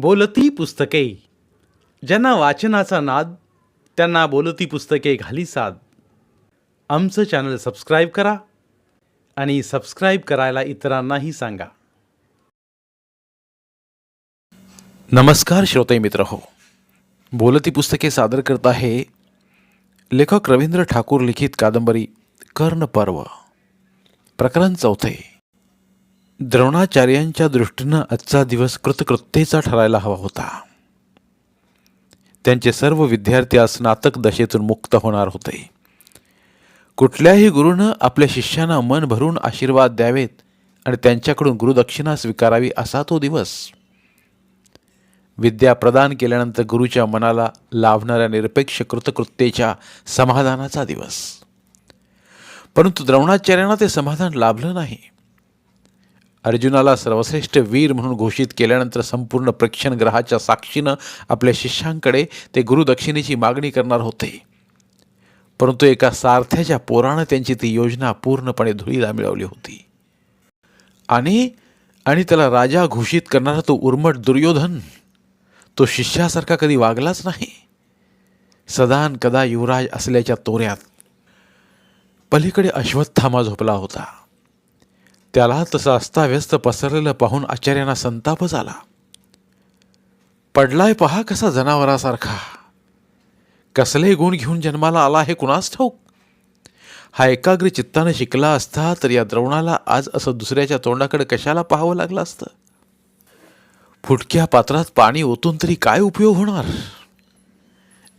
बोलती पुस्तके. ज्यांना वाचनाचा नाद त्यांना बोलती पुस्तके घाली साद. आमचं चॅनल सबस्क्राईब करा आणि सबस्क्राईब करायला इतरांनाही सांगा. नमस्कार श्रोते मित्र हो. बोलती पुस्तके सादर करत आहे लेखक रवींद्र ठाकूर लिखित कादंबरी कर्ण पर्व प्रकरण चौथे. द्रोणाचार्यांच्या दृष्टीनं आजचा दिवस कृतकृत्येचा ठरायला हवा होता. त्यांचे सर्व विद्यार्थी आज स्नातक दशेतून मुक्त होणार होते. कुठल्याही गुरुनं आपल्या शिष्यांना मन भरून आशीर्वाद द्यावेत आणि त्यांच्याकडून गुरुदक्षिणा स्वीकारावी असा तो दिवस. विद्या प्रदान केल्यानंतर गुरुच्या मनाला लाभणाऱ्या निरपेक्ष कृतकृत्येच्या समाधानाचा दिवस. परंतु द्रोणाचार्यांना ते समाधान लाभलं नाही. अर्जुनाला सर्वश्रेष्ठ वीर म्हणून घोषित केल्यानंतर संपूर्ण प्रेक्षणग्रहाच्या साक्षीनं आपल्या शिष्यांकडे ते गुरुदक्षिणेची मागणी करणार होते. परंतु एका सारथ्याच्या पोरानं त्यांची ती योजना पूर्णपणे धुळीला मिळवली होती. आणि आणि त्याला राजा घोषित करणारा तो उर्मट दुर्योधन तो शिष्यासारखा कधी वागलाच नाही. सदान कदा युवराज असल्याच्या तोऱ्यात पलीकडे अश्वत्थामा झोपला होता. त्याला तसं अस्ताव्यस्त पसरलेलं पाहून आचार्यांना संतापच आला पडलाय पहा कसा जनावरासारखा. कसले गुण घेऊन जन्माला आला हे कुणास ठाऊक? हा एकाग्र चित्तानं शिकला असता तर या द्रवणाला आज असं दुसऱ्याच्या तोंडाकडे कशाला पाहावं लागलं असतं? फुटक्या पात्रात पाणी ओतून तरी काय उपयोग होणार?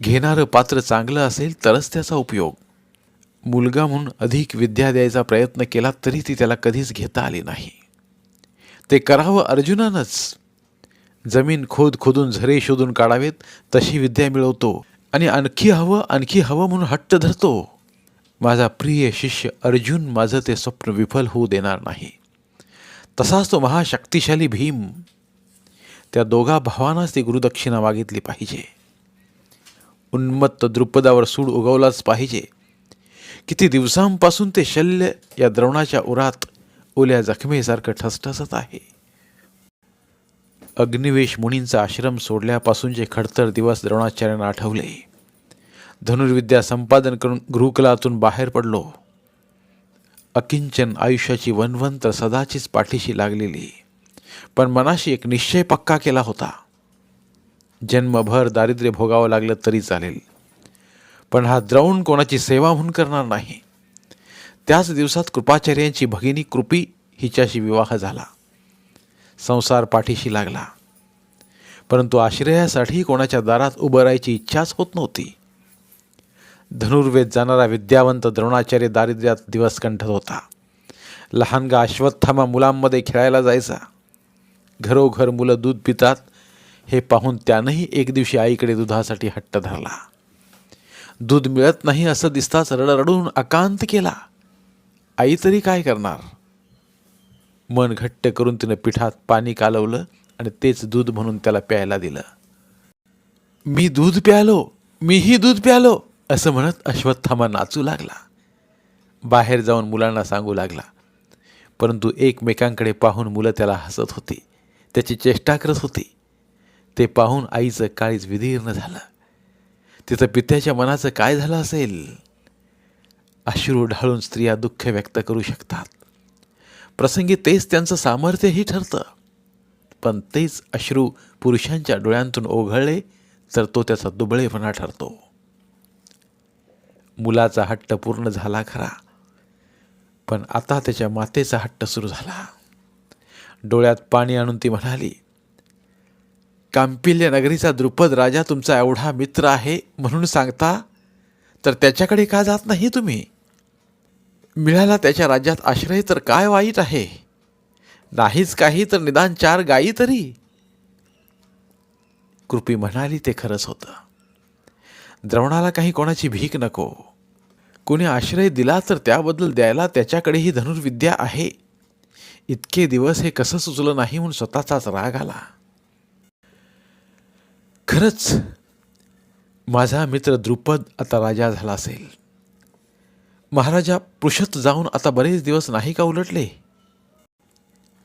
घेणारं पात्र चांगलं असेल तरच त्याचा उपयोग. मुलगा म्हणून अधिक विद्या द्यायचा प्रयत्न केला तरी ती त्याला कधीच घेता आली नाही. ते करावं अर्जुनानंच. जमीन खोद खोदून झरे शोधून काढावेत तशी विद्या मिळवतो. आणि आणखी हवं आणखी हवं म्हणून हट्ट धरतो. माझा प्रिय शिष्य अर्जुन माझं ते स्वप्न विफल होऊ देणार नाही. तसाच तो महाशक्तिशाली भीम. त्या दोघा भावांनाच ती गुरुदक्षिणा मागितली पाहिजे. उन्मत्त द्रुपदावर सूड उगवलाच पाहिजे. किती दिवसांपासून ते शल्य या द्रोणाच्या उरात ओल्या जखमेसारखं ठसठसत आहे. अग्निवेश मुनींचा आश्रम सोडल्यापासूनचे खडतर दिवस द्रोणाचार्यांना आठवले. धनुर्विद्या संपादन करून गुरुकुलातून बाहेर पडलो. अकिंचन आयुष्याची वनवंतर सदाचीच पाठीशी लागलेली. पण मनाशी एक निश्चय पक्का केला होता. जन्मभर दारिद्र्य भोगावं लागलं तरी चालेल. पण हा द्रवण कोणाची सेवा म्हणून करणार नाही. त्याच दिवसात कृपाचार्यांची भगिनी कृपी हिच्याशी विवाह झाला. संसार पाठीशी लागला. परंतु आश्रयासाठी कोणाच्या दारात उभं राहायची इच्छाच होत नव्हती. धनुर्वेद जाणारा विद्यावंत द्रोणाचार्य दारिद्र्यात दिवस कंठत होता लहानगा अश्वत्थामा मुलांमध्ये खेळायला जायचा. घरोघर मुलं दूध पितात हे पाहून त्यानंही एक दिवशी आईकडे दुधासाठी हट्ट धरला. दूध मिळत नाही असं दिसताच रडरडून अकांत केला. आई तरी काय करणार? मन घट्ट करून तिनं पिठात पाणी कालवलं आणि तेच दूध म्हणून त्याला प्यायला दिलं. मी दूध प्यालो मीही दूध प्यालो असं म्हणत अश्वत्थामा नाचू लागला. बाहेर जाऊन मुलांना सांगू लागला. परंतु एकमेकांकडे पाहून मुलं त्याला हसत होती. त्याची चेष्टा करत होती. ते पाहून आईचं काळीज विदीर्ण झालं. तिथं पित्याच्या मनाचं काय झालं असेल? अश्रू ढाळून स्त्रिया दुःख व्यक्त करू शकतात. प्रसंगी तेच त्यांचं सामर्थ्यही ठरतं. पण तेच अश्रू पुरुषांच्या डोळ्यांतून ओघळले तर तो त्याचा दुबळेपणा ठरतो. मुलाचा हट्ट पूर्ण झाला खरा पण आता त्याच्या मातेचा हट्ट सुरू झाला. डोळ्यात पाणी आणून ती म्हणाली कांपिल्य नगरीचा द्रुपद राजा तुमचा एवढा मित्र आहे म्हणून सांगता तर त्याच्याकडे का जात नाही तुम्ही? मिळाला त्याच्या राज्यात आश्रय तर काय वाईट आहे? नाहीच काही तर निदान चार गायी तरी? कृपी म्हणाली ते खरंच होतं. द्रवणाला काही कोणाची भीक नको. कोणी आश्रय दिला तर त्याबद्दल द्यायला त्याच्याकडेही धनुर्विद्या आहे. इतके दिवस हे कसं सुचलं नाही म्हणून स्वतःचाच राग आला. खरंच माझा मित्र द्रुपद आता राजा झाला असेल. महाराजा पृषत जाऊन आता बरेच दिवस नाही का उलटले?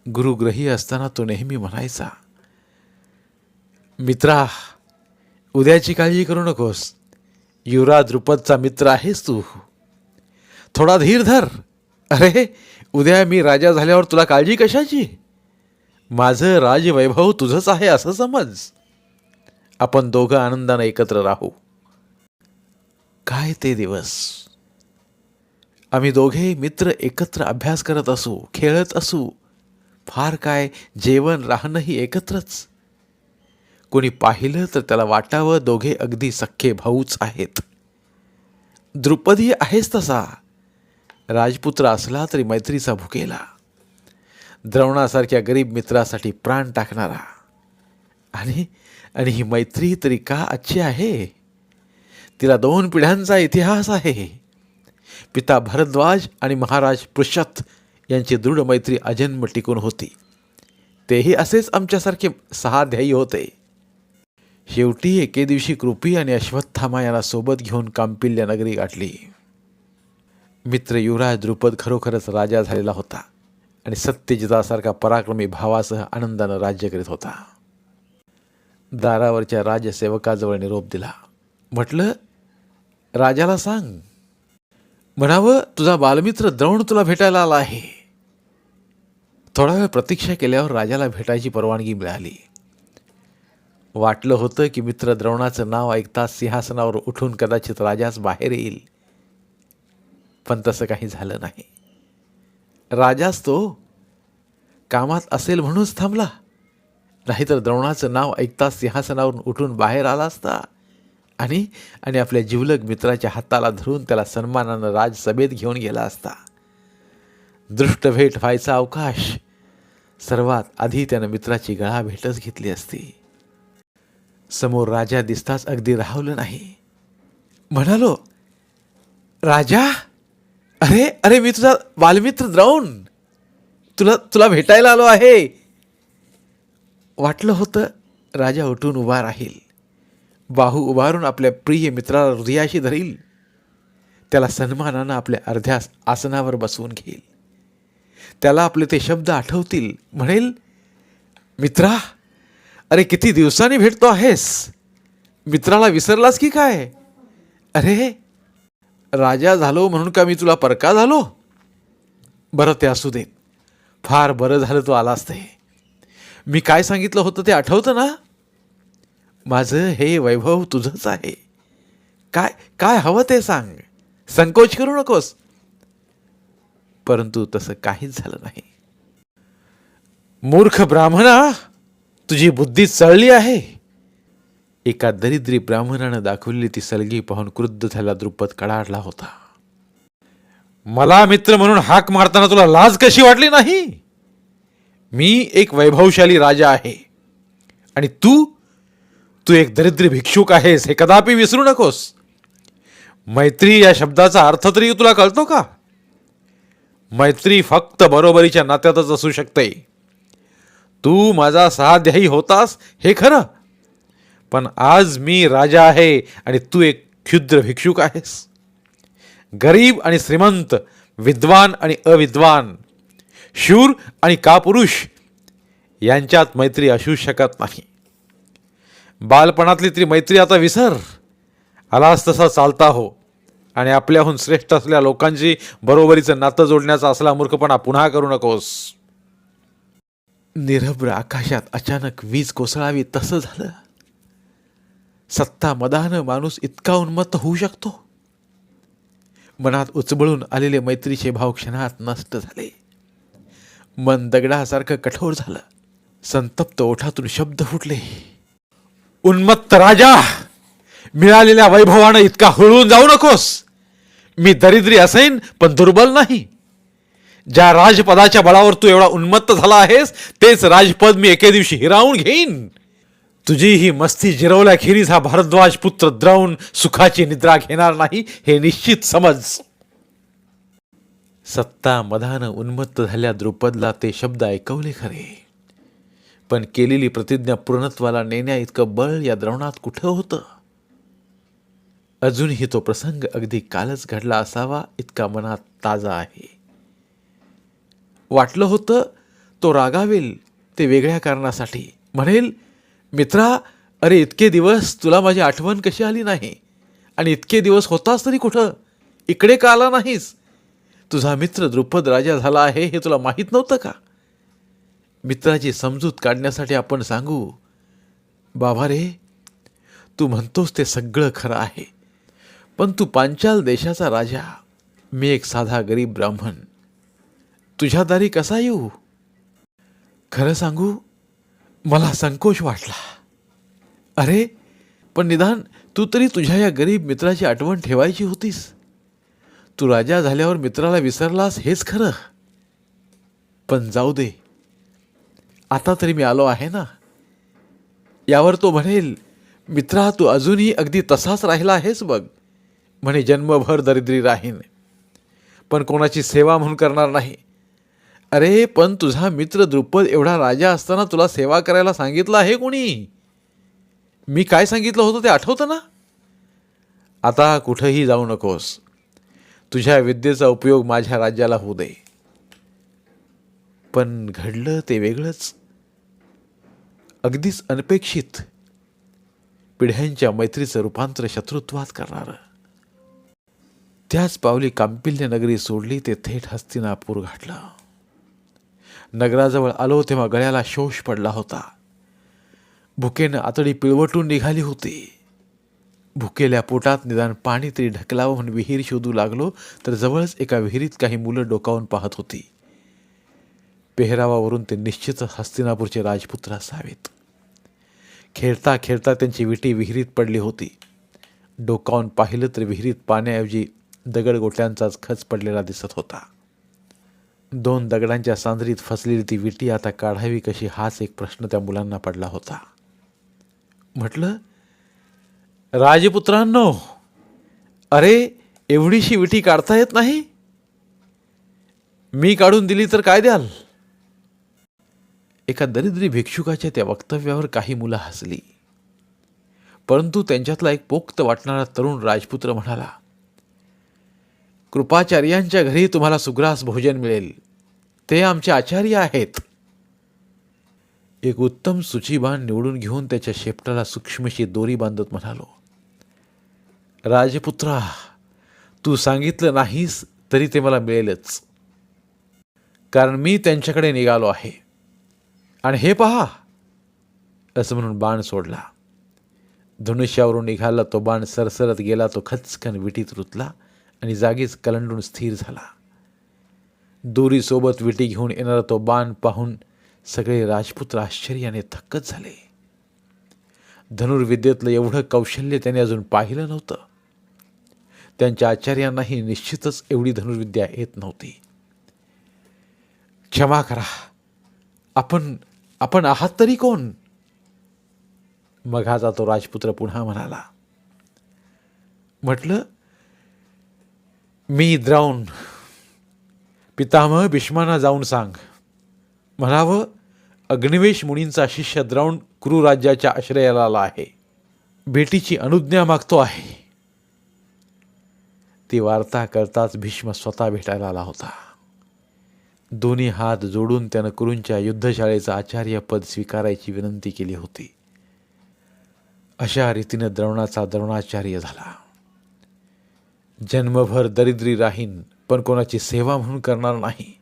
गुरुग्रही असताना तो नेहमी म्हणायचा मित्रा उद्याची काळजी करू नकोस. युवराज द्रुपदचा मित्र आहेस तू. थोडा धीर धर. अरे उद्या मी राजा झाल्यावर तुला काळजी कशाची? माझं राजवैभव तुझंच आहे असं समज. आपण दोघं आनंदानं एकत्र राहू. काय ते दिवस? आम्ही दोघे मित्र एकत्र अभ्यास करत असू खेळत असू फार काय जेवण राहणंही एकत्रच. कोणी पाहिलं तर त्याला वाटावं दोघे अगदी सख्खे भाऊच आहेत. द्रुपदी आहेच तसा. राजपुत्र असला तरी मैत्रीचा भुकेला. द्रवणासारख्या गरीब मित्रासाठी प्राण टाकणारा. आणि आणि ही मैत्री तरी का अच्छी आहे? तिला दोन पिढ्यांचा इतिहास आहे. पिता भरद्वाज आणि महाराज पृषथ यांची दृढ मैत्री अजन्म टिकून होती. तेही असेच आमच्यासारखे सहा ध्येयी होते. शेवटी एके दिवशी कृपी आणि अश्वत्थामा यांना सोबत घेऊन कांपिल्य नगरी गाठली. मित्र युवराज द्रुपद खरोखरच राजा झालेला होता आणि सत्यजितासारखा पराक्रमी भावासह आनंदानं राज्य करीत होता. दारावरच्या राजसेवकाजवळ निरोप दिला. म्हटलं राजाला सांग. म्हणावं तुझा बालमित्र द्रोण तुला भेटायला आला आहे. थोडा वेळ प्रतीक्षा केल्यावर राजाला भेटायची परवानगी मिळाली. वाटलं होतं की मित्र द्रोणाचं नाव ऐकताच सिंहासनावर उठून कदाचित राजाच बाहेर येईल. पण तसं काही झालं नाही. राजाच तो. कामात असेल म्हणूनच थांबला. नाहीतर द्रोणाचं नाव ऐकताच सिंहासनावरून उठून बाहेर आला असता. आणि आणि आपल्या जिवलग मित्राच्या हाताला धरून त्याला सन्मानानं राजसभेत घेऊन गेला असता. दृष्ट भेट व्हायचा अवकाश. सर्वात आधी त्यानं मित्राची गळा भेटच घेतली असती. समोर राजा दिसताच अगदी राहवलं नाही. म्हणालो राजा अरे अरे मी तुझा बालमित्र द्रोण. तुला तुला भेटायला आलो आहे. वाटलं होतं राजा उठून उभा राहील. बाहू उभारून आपल्या प्रिय मित्राला हृदयाशी धरील. त्याला सन्मानानं आपल्या अर्ध्या आसनावर बसवून घेईल. त्याला आपले ते शब्द आठवतील. म्हणेल मित्रा अरे किती दिवसांनी भेटतो आहेस? मित्राला विसरलास की काय? अरे राजा झालो म्हणून का मी तुला परका झालो? बरं ते असू देत. फार बरं झालं तू आलास ते. मी काय सांगितलं होतं ते आठवतं ना? माझं हे वैभव तुझंच आहे. काय काय हवं ते सांग. संकोच करू नकोस. परंतु तसं काहीच झालं नाही. मूर्ख ब्राह्मणा तुझी बुद्धी चळली आहे. एका दरिद्री ब्राह्मणानं दाखवलेली ती सलगी पाहून क्रुद्ध झाला द्रुपद कडाडला होता. मला मित्र म्हणून हाक मारताना तुला लाज कशी वाटली नाही? मी एक वैभवशाली राजा आहे. आणि तू तू एक दरिद्र भिक्षुक आहेस हे कदापि विसरू नकोस. मैत्री या शब्दाचा अर्थ तरी तुला कळतो का? मैत्री फक्त बरोबरीच्या नात्यातच असू शकते. तू माझा सहाध्यायी होतास हे खरं. पण आज मी राजा आहे आणि तू एक क्षुद्र भिक्षुक आहेस. गरीब आणि श्रीमंत विद्वान आणि अविद्वान. शूर आणि कापुरुष यांच्यात मैत्री असू शकत नाही. बालपणातली तरी मैत्री आता विसर. आलास तसा चालता हो. आणि आपल्याहून श्रेष्ठ असलेल्या लोकांची बरोबरीचं नातं जोडण्याचा असला मूर्खपणा पुन्हा करू नकोस. निरभ्र आकाशात अचानक वीज कोसळावी तसं झालं. सत्ता मदानं माणूस इतका उन्मत्त होऊ शकतो? मनात उचबळून आलेले मैत्रीचे भाव क्षणात नष्ट झाले. मन दगडासारखं कठोर झालं. संतप्त ओठातून शब्द फुटले. उन्मत्त राजा मिळालेल्या वैभवानं इतका हळून जाऊ नकोस. मी दरिद्री असेन पण दुर्बल नाही. ज्या राजपदाच्या बळावर तू एवढा उन्मत्त झाला आहेस तेच राजपद मी एके दिवशी हिरावून घेईन. तुझी ही मस्ती जिरवल्याखेरीज हा भारद्वाज पुत्र द्रवून सुखाची निद्रा घेणार नाही हे निश्चित समज. सत्ता मधानं उन्मत्त झाल्या द्रुपदला ते शब्द ऐकवले खरे. पण केलेली प्रतिज्ञा पूर्णत्वाला नेण्या इतकं बळ या द्रवणात कुठं होतं? अजूनही तो प्रसंग अगदी कालच घडला असावा इतका मनात ताजा आहे. वाटलं होतं तो रागावेल ते वेगळ्या कारणासाठी. म्हणेल मित्रा अरे इतके दिवस तुला माझी आठवण कशी आली नाही? आणि इतके दिवस होतास तरी कुठं? इकडे का आला नाहीस? तुझा मित्र द्रुपद राजा झाला आहे हे तुला माहीत नव्हतं का? मित्राची समजूत काढण्यासाठी आपण सांगू बाबा रे तू म्हणतोस ते सगळं खरं आहे पण तू पांचाल देशाचा राजा. मी एक साधा गरीब ब्राह्मण. तुझ्या दारी कसा येऊ? खरं सांगू मला संकोच वाटला. अरे पण निदान तू तरी तुझ्या या गरीब मित्राची आठवण ठेवायची होतीस. तू राजा झाल्यावर मित्राला विसरलास हेच खरं. पण जाऊ दे. आता तरी मी आलो आहे ना? यावर तो म्हणेल मित्रा तू अजूनही अगदी तसाच राहिला आहेस बघ. म्हणे जन्मभर दरिद्री राहीन. पण कोणाची सेवा म्हणून करणार नाही. अरे पण तुझा मित्र द्रुपद एवढा राजा असताना तुला सेवा करायला सांगितलं आहे कोणी? मी काय सांगितलं होतं ते आठवतं ना? आता कुठंही जाऊ नकोस. तुझ्या विद्येचा उपयोग माझ्या राज्याला होऊ दे. पण घडलं ते वेगळंच. अगदीच अनपेक्षित पिढ्यांच्या मैत्रीचं रूपांतर शत्रुत्वात करणारं. त्याच पावली कांपिल्य नगरी सोडली ते थेट हस्तिनापूर गाठलं नगराजवळ आलो तेव्हा गळ्याला शोष पडला होता. भुकेनं आतडी पिळवटून निघाली होती. भुकेल्या पोटात निदान पाणी तरी ढकलावं म्हणून विहीर शोधू लागलो तर जवळच एका विहिरीत काही मुलं डोकावून पाहत होती. पेहरावावरून ते निश्चितच हस्तिनापूरचे राजपुत्र असावेत. खेळता खेळता त्यांची विटी विहिरीत पडली होती. डोकावून पाहिलं तर विहिरीत पाण्याऐवजी दगडगोट्यांचाच खच पडलेला दिसत होता. दोन दगडांच्या सांदरीत फसलेली ती विटी आता काढावी कशी हाच एक प्रश्न त्या मुलांना पडला होता. म्हटलं राजपुत्रांनो अरे एवढीशी विटी काढता येत नाही? मी काढून दिली तर काय द्याल? एका दरिद्री भिक्षुकाच्या त्या वक्तव्यावर काही मुलं हसली. परंतु त्यांच्यातला एक पोक्त वाटणारा तरुण राजपुत्र म्हणाला कृपाचार्यांच्या घरी तुम्हाला सुग्रास भोजन मिळेल. ते आमचे आचार्य आहेत. एक उत्तम सुचीबाण निवडून घेऊन त्याच्या शेपटाला सूक्ष्मशी दोरी बांधत म्हणालो राजपुत्रा तू सांगितलं नाहीस तरी ते मला मिळेलच. कारण मी त्यांच्याकडे निघालो आहे. आणि हे पहा असं म्हणून बाण सोडला. धनुष्यावरून निघाला तो बाण सरसरत गेला तो खचखन विटीत रुतला आणि जागीच कलंडून स्थिर झाला. दोरीसोबत विटी घेऊन येणारा तो बाण पाहून सगळे राजपुत्र आश्चर्याने थक्कच झाले. धनुर्विद्येतलं एवढं कौशल्य त्याने अजून पाहिलं नव्हतं. त्यांच्या आचार्यांनाही निश्चितच एवढी धनुर्विद्या येत नव्हती. क्षमा करा. आपण आपण आहात तरी कोण? मघाचा तो राजपुत्र पुन्हा म्हणाला म्हटलं मी द्रावण. पितामह भीष्मांना जाऊन सांग. म्हणावं अग्निवेश मुनींचा शिष्य द्रावण कुरुराज्याच्या आश्रयाला आला आहे. भेटीची अनुज्ञा मागतो आहे. ती वार्ता करताच भीष्म स्वतः भेटायला आला होता. दोन्ही हात जोडून त्यानं कुरूंच्या युद्धशाळेचं आचार्यपद स्वीकारायची विनंती केली होती. अशा रीतीनं द्रोणाचा द्रोणाचार्य झाला. जन्मभर दरिद्री राहीन पण कोणाची सेवा म्हणून करणार नाही.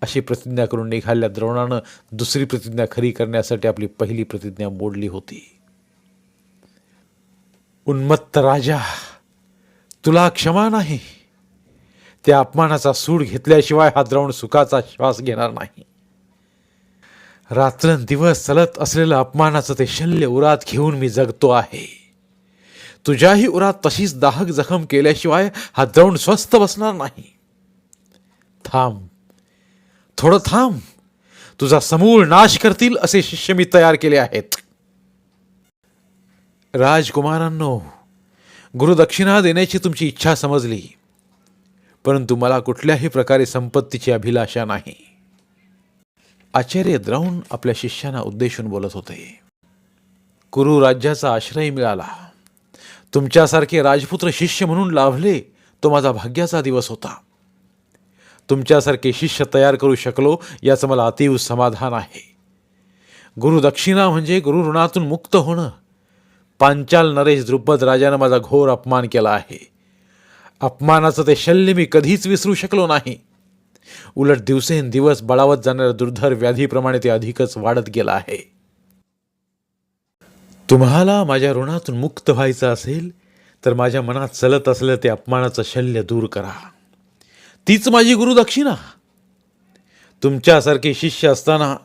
अशी प्रतिज्ञा करून निघाल्या द्रोणानं दुसरी प्रतिज्ञा खरी करण्यासाठी आपली पहिली प्रतिज्ञा मोडली होती. उन्मत्त राजा! तुला क्षमा नाही. त्या अपमानाचा सूड घेतल्याशिवाय हा द्रोण सुखाचा श्वास घेणार नाही. रात्रंदिवस चलत असलेलं अपमानाचं ते शल्य उरात घेऊन मी जगतो आहे. तुझ्याही उरात तशीच दाहक जखम केल्याशिवाय हा द्रोण स्वस्थ बसणार नाही. थांब. थोडं थांब. तुझा समूळ नाश करतील असे शिष्य मी तयार केले आहेत. राजकुमारांनो गुरुदक्षिणा देण्याची तुमची इच्छा समजली. परंतु मला कुठल्याही प्रकारे संपत्तीची अभिलाषा नाही. आचार्य द्रोण आपल्या शिष्यांना उद्देशून बोलत होते. कुरु राज्याचा आश्रय मिळाला. तुमच्यासारखे राजपुत्र शिष्य म्हणून लाभले तो माझा भाग्याचा दिवस होता. तुमच्यासारखे शिष्य तयार करू शकलो याचं मला अतीव समाधान आहे. गुरुदक्षिणा म्हणजे गुरु ऋणातून मुक्त होणं. पांचाल नरेश द्रुपद राजानं माझा घोर अपमान केला आहे. अपमानाचं ते शल्य मी कधीच विसरू शकलो नाही. उलट दिवसेंदिवस बळावत जाणाऱ्या दुर्धर व्याधीप्रमाणे ते अधिकच वाढत गेलं आहे. तुम्हाला माझ्या ऋणातून मुक्त व्हायचं असेल तर माझ्या मनात चलत असलेलं ते अपमानाचं शल्य दूर करा. तीच माझी गुरुदक्षिणा तुमच्यासारखे शिष्य असताना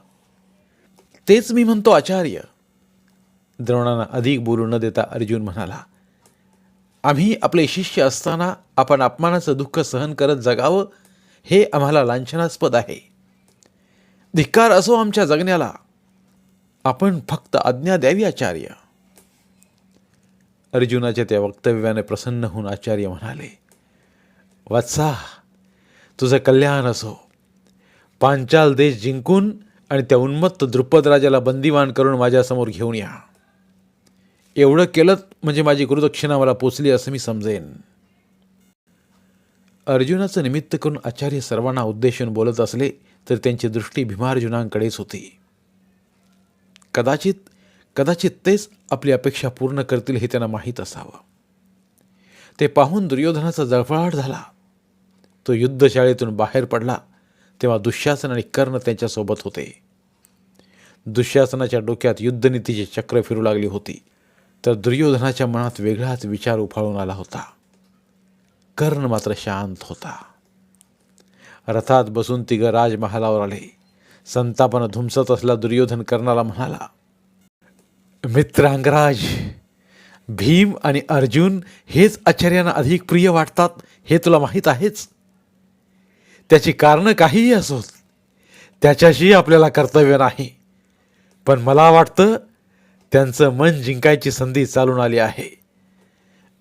तेच मी म्हणतो आचार्य. द्रोणांना अधिक बोलू न देता अर्जुन म्हणाला आम्ही आपले शिष्य असताना आपण अपमानाचं दुःख सहन करत जगावं हे आम्हाला लांछनास्पद आहे. धिक्कार असो आमच्या जगण्याला. आपण फक्त आज्ञा द्यावी आचार्य. अर्जुनाच्या त्या वक्तव्याने प्रसन्न होऊन आचार्य म्हणाले वत्सा तुझं कल्याण असो. पांचाल देश जिंकून आणि त्या उन्मत्त द्रुपद राजाला बंदिवान करून माझ्यासमोर घेऊन या. एवढं केलं म्हणजे माझी गुरुदक्षिणा मला पोचली असं मी समजेन. अर्जुनाचं निमित्त करून आचार्य सर्वांना उद्देशून बोलत असले तर त्यांची दृष्टी भीमार्जुनांकडेच होती. कदाचित कदाचित तेच आपली अपेक्षा पूर्ण करतील हे त्यांना माहीत असावं. ते पाहून दुर्योधनाचा जळफळाट झाला. तो युद्धशाळेतून बाहेर पडला तेव्हा दुःशासन आणि कर्ण त्यांच्यासोबत होते. दुःशासनाच्या डोक्यात युद्धनीतीचे चक्र फिरू लागली होती. तर दुर्योधनाच्या मनात वेगळाच विचार उफाळून आला होता. कर्ण मात्र शांत होता. रथात बसून तिघं राजमहालावर आले. संतापनं धुमसत असला दुर्योधन कर्णाला म्हणाला मित्रांगराज भीम आणि अर्जुन हेच आचार्यांना अधिक प्रिय वाटतात हे तुला माहीत आहेच. त्याची कारणं काहीही असोत त्याच्याशी आपल्याला कर्तव्य नाही. पण मला वाटतं त्यांचं मन जिंकायची संधी चालून आली आहे.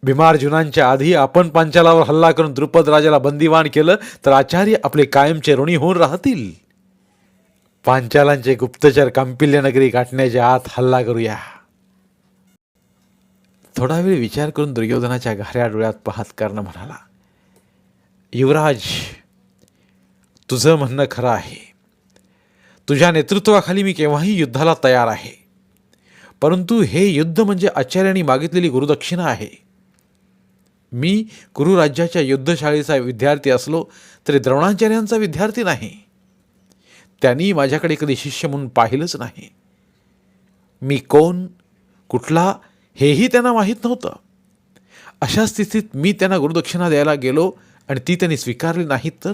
भीमार्जुनांच्या आधी आपण पांचालावर हल्ला करून द्रुपद राजाला बंदिवान केलं तर आचार्य आपले कायमचे ऋणी होऊन राहतील. पांचालांचे गुप्तचर कांपिल्य नगरी गाठण्याच्या आत हल्ला करूया. थोडा वेळ विचार करून दुर्योधनाच्या घाऱ्या डोळ्यात पाहत कर्ण म्हणाला युवराज तुझं म्हणणं खरं आहे. तुझ्या नेतृत्वाखाली मी केव्हाही युद्धाला तयार आहे. परंतु हे युद्ध म्हणजे आचार्यांनी मागितलेली गुरुदक्षिणा आहे. मी गुरुराज्याच्या युद्धशाळेचा विद्यार्थी असलो तरी द्रोणाचार्यांचा विद्यार्थी नाही. त्यांनी माझ्याकडे कधी शिष्य म्हणून पाहिलंच नाही. मी कोण कुठला हेही त्यांना माहीत नव्हतं. अशा स्थितीत मी त्यांना गुरुदक्षिणा द्यायला गेलो आणि ती त्यांनी स्वीकारली नाही तर?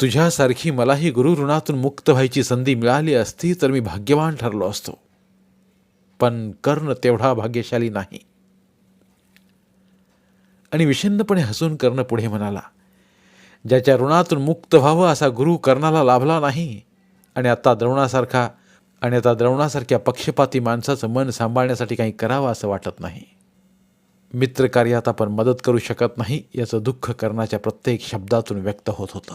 तुझ्यासारखी मलाही गुरु ऋणातून मुक्त व्हायची संधी मिळाली असती तर मी भाग्यवान ठरलो असतो. पण कर्ण तेवढा भाग्यशाली नाही. आणि विषन्नपणे हसून कर्ण पुढे म्हणाला ज्याच्या ऋणातून मुक्त व्हावं असा गुरु कर्णाला लाभला नाही आणि आता द्रवणासारखा आणि आता द्रवणासारख्या पक्षपाती माणसाचं मन सांभाळण्यासाठी काही करावं असं वाटत नाही. मित्रकार्यात आपण मदत करू शकत नाही याचं दुःख कर्णाच्या प्रत्येक शब्दातून व्यक्त होत होतं.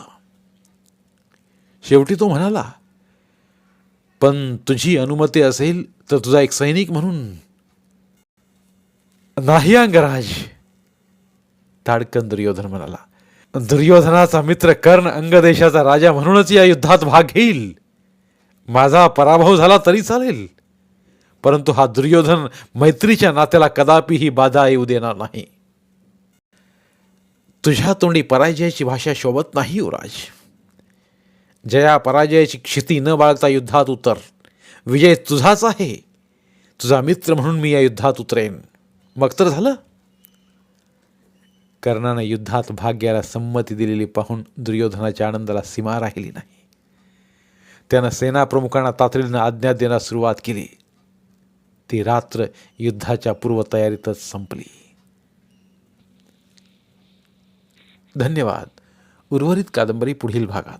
शेवटी तो म्हणाला पण तुझी अनुमती असेल तर तुझा एक सैनिक म्हणून. नाही अंगराज. ताडकन दुर्योधन म्हणाला दुर्योधनाचा मित्र कर्ण अंगदेशाचा राजा म्हणूनच या युद्धात भाग घेईल. माझा पराभव झाला तरी चालेल परंतु हा दुर्योधन मैत्रीच्या नात्याला कदापिही बाधा येऊ देणार नाही. तुझ्या तोंडी पराजयाची भाषा शोभत नाही युवराज. जया पराजयाची क्षिती न बाळगता युद्धात उतर. विजय तुझाच आहे. तुझा मित्र म्हणून मी या युद्धात उतरेन. मग तर झालं. कर्णानं युद्धात भाग घ्यायला संमती दिलेली पाहून दुर्योधनाच्या आनंदाला सीमा राहिली नाही. त्यानं सेनाप्रमुखांना तातडीनं आज्ञा देण्यास सुरुवात केली. ती रात्र युद्धाच्या पूर्वतयारीतच संपली. धन्यवाद. उर्वरित कादंबरी पुढील भागात.